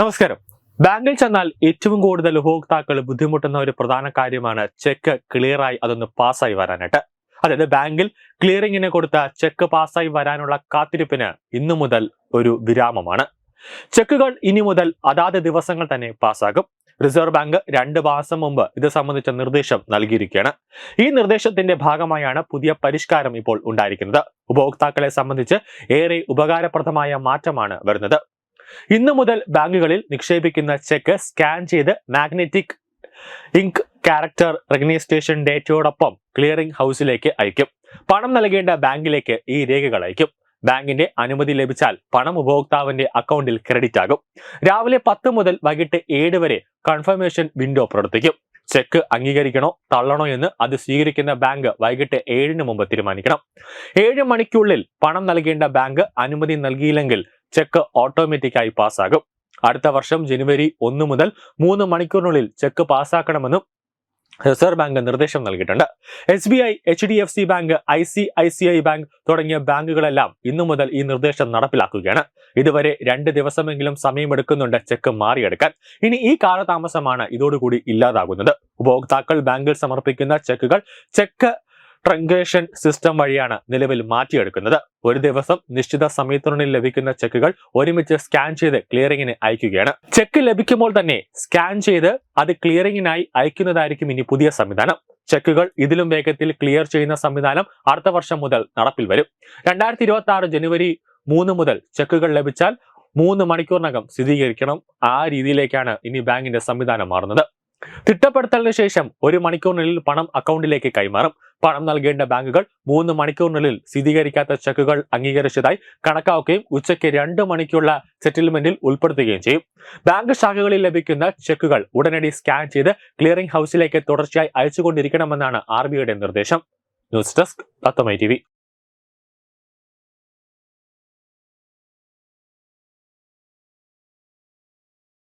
നമസ്കാരം. ബാങ്കിൽ ചെന്നാൽ ഏറ്റവും കൂടുതൽ ഉപഭോക്താക്കൾ ബുദ്ധിമുട്ടുന്ന ഒരു പ്രധാന കാര്യമാണ് ചെക്ക് ക്ലിയറായി അതൊന്ന് പാസ്സായി വരാനായിട്ട്. അതായത് ബാങ്കിൽ ക്ലിയറിങ്ങിന് കൊടുത്ത ചെക്ക് പാസ്സായി വരാനുള്ള കാത്തിരിപ്പിന് ഇന്നു മുതൽ ഒരു വിരാമമാണ്. ചെക്കുകൾ ഇനി മുതൽ അതാത് ദിവസങ്ങൾ തന്നെ പാസ്സാകും. റിസർവ് ബാങ്ക് രണ്ട് മാസം മുമ്പ് ഇത് സംബന്ധിച്ച നിർദ്ദേശം നൽകിയിരിക്കുകയാണ്. ഈ നിർദ്ദേശത്തിന്റെ ഭാഗമായാണ് പുതിയ പരിഷ്കാരം ഇപ്പോൾ ഉണ്ടായിരിക്കുന്നത്. ഉപഭോക്താക്കളെ സംബന്ധിച്ച് ഏറെ ഉപകാരപ്രദമായ മാറ്റമാണ് വരുന്നത്. ഇന്നു മുതൽ ബാങ്കുകളിൽ നിക്ഷേപിക്കുന്ന ചെക്ക് സ്കാൻ ചെയ്ത് മാഗ്നറ്റിക് ഇങ്ക് ക്യാരക്ടർ റെക്കഗ്നൈസേഷൻ ഡേറ്റയോടൊപ്പം ക്ലിയറിംഗ് ഹൗസിലേക്ക് അയക്കും. പണം നൽകേണ്ട ബാങ്കിലേക്ക് ഈ രേഖകൾ അയക്കും. ബാങ്കിന്റെ അനുമതി ലഭിച്ചാൽ പണം ഉപഭോക്താവിന്റെ അക്കൗണ്ടിൽ ക്രെഡിറ്റ് ആകും. രാവിലെ പത്ത് മുതൽ വൈകിട്ട് ഏഴ് വരെ കൺഫർമേഷൻ വിൻഡോ പ്രവർത്തിക്കും. ചെക്ക് അംഗീകരിക്കണോ തള്ളണോ എന്ന് അത് സ്വീകരിക്കുന്ന ബാങ്ക് വൈകിട്ട് ഏഴിന് മുമ്പ് തീരുമാനിക്കണം. ഏഴ് മണിക്കുള്ളിൽ പണം നൽകേണ്ട ബാങ്ക് അനുമതി നൽകിയില്ലെങ്കിൽ ചെക്ക് ഓട്ടോമാറ്റിക്കായി പാസ്സാകും. അടുത്ത വർഷം ജനുവരി ഒന്ന് മുതൽ മൂന്ന് മണിക്കൂറിനുള്ളിൽ ചെക്ക് പാസ്സാക്കണമെന്നും റിസർവ് ബാങ്ക് നിർദ്ദേശം നൽകിയിട്ടുണ്ട്. S B I H D F C bank I C I C I bank തുടങ്ങിയ ബാങ്കുകളെല്ലാം ഇന്നു മുതൽ ഈ നിർദ്ദേശം നടപ്പിലാക്കുകയാണ്. ഇതുവരെ രണ്ട് ദിവസമെങ്കിലും സമയമെടുക്കുന്നുണ്ട് ചെക്ക് മാറിയെടുക്കാൻ. ഇനി ഈ കാലതാമസമാണ് ഇതോടുകൂടി ഇല്ലാതാകുന്നത്. ഉപഭോക്താക്കൾ ബാങ്കിൽ സമർപ്പിക്കുന്ന ചെക്കുകൾ ചെക്ക് ട്രങ്കേഷൻ സിസ്റ്റം വഴിയാണ് നിലവിൽ മാറ്റിയെടുക്കുന്നത്. ഒരു ദിവസം നിശ്ചിത സമയത്തിനുള്ളിൽ ലഭിക്കുന്ന ചെക്കുകൾ ഒരുമിച്ച് സ്കാൻ ചെയ്ത് ക്ലിയറിംഗിന് അയക്കുകയാണ്. ചെക്ക് ലഭിക്കുമ്പോൾ തന്നെ സ്കാൻ ചെയ്ത് അത് ക്ലിയറിംഗിനായി അയക്കുന്നതായിരിക്കും ഇനി പുതിയ സംവിധാനം. ചെക്കുകൾ ഇതിലും വേഗത്തിൽ ക്ലിയർ ചെയ്യുന്ന സംവിധാനം അടുത്ത വർഷം മുതൽ നടപ്പിൽ വരും. രണ്ടായിരത്തി ഇരുപത്തി ആറ് ജനുവരി മൂന്ന് മുതൽ ചെക്കുകൾ ലഭിച്ചാൽ മൂന്ന് മണിക്കൂറിനകം സ്ഥിരീകരിക്കണം. ആ രീതിയിലേക്കാണ് ഇനി ബാങ്കിന്റെ സംവിധാനം മാറുന്നത്. തിട്ടപ്പെടുത്തലിന് ശേഷം ഒരു മണിക്കൂറിനുള്ളിൽ പണം അക്കൗണ്ടിലേക്ക് കൈമാറും. പണം നൽകേണ്ട ബാങ്കുകൾ മൂന്ന് മണിക്കൂറിനുള്ളിൽ സ്ഥിരീകരിക്കാത്ത ചെക്കുകൾ അംഗീകരിച്ചതായി കണക്കാക്കുകയും ഉച്ചയ്ക്ക് രണ്ട് മണിക്കുള്ള സെറ്റിൽമെന്റിൽ ഉൾപ്പെടുത്തുകയും ചെയ്യും. ബാങ്ക് ശാഖകളിൽ ലഭിക്കുന്ന ചെക്കുകൾ ഉടനടി സ്കാൻ ചെയ്ത് ക്ലിയറിംഗ് ഹൗസിലേക്ക് തുടർച്ചയായി അയച്ചുകൊണ്ടിരിക്കണമെന്നാണ് ആർ ബിഐയുടെ നിർദ്ദേശം. News desk തത്തമൈ T